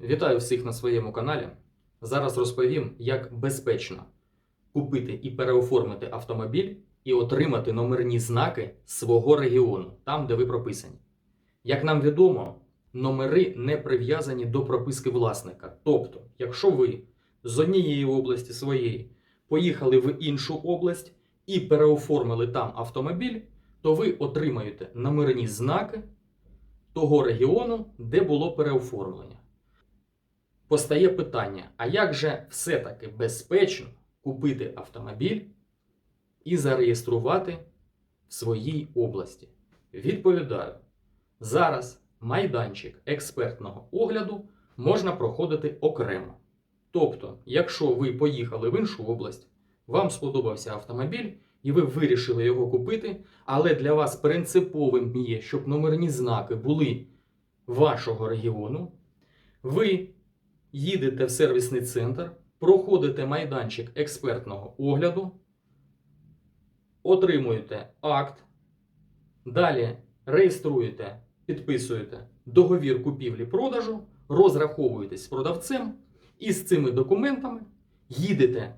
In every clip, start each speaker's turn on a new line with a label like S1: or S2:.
S1: Вітаю всіх на своєму каналі. Зараз розповім, як безпечно купити і переоформити автомобіль і отримати номерні знаки свого регіону, там, де ви прописані. Як нам відомо, номери не прив'язані до прописки власника. Тобто, якщо ви з однієї області своєї поїхали в іншу область і переоформили там автомобіль, то ви отримаєте номерні знаки того регіону, де було переоформлення. Постає питання: а як же все-таки безпечно купити автомобіль і зареєструвати в своїй області? Відповідаю, зараз майданчик експертного огляду можна проходити окремо. Тобто, якщо ви поїхали в іншу область, вам сподобався автомобіль, і ви вирішили його купити, але для вас принциповим є, щоб номерні знаки були вашого регіону, ви їдете в сервісний центр, проходите майданчик експертного огляду, отримуєте акт, далі реєструєте, підписуєте договір купівлі-продажу, розраховуєтесь з продавцем і з цими документами їдете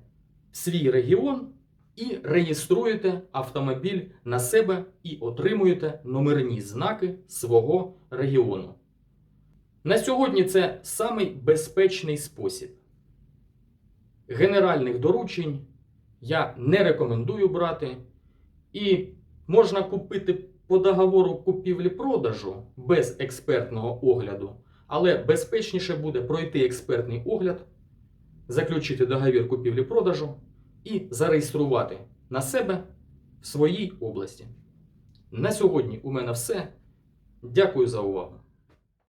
S1: в свій регіон і реєструєте автомобіль на себе і отримуєте номерні знаки свого регіону. На сьогодні це самий безпечний спосіб. Генеральних доручень я не рекомендую брати. І можна купити по договору купівлі-продажу без експертного огляду, але безпечніше буде пройти експертний огляд, заключити договір купівлі-продажу і зареєструвати на себе в своїй області. На сьогодні у мене все. Дякую за увагу.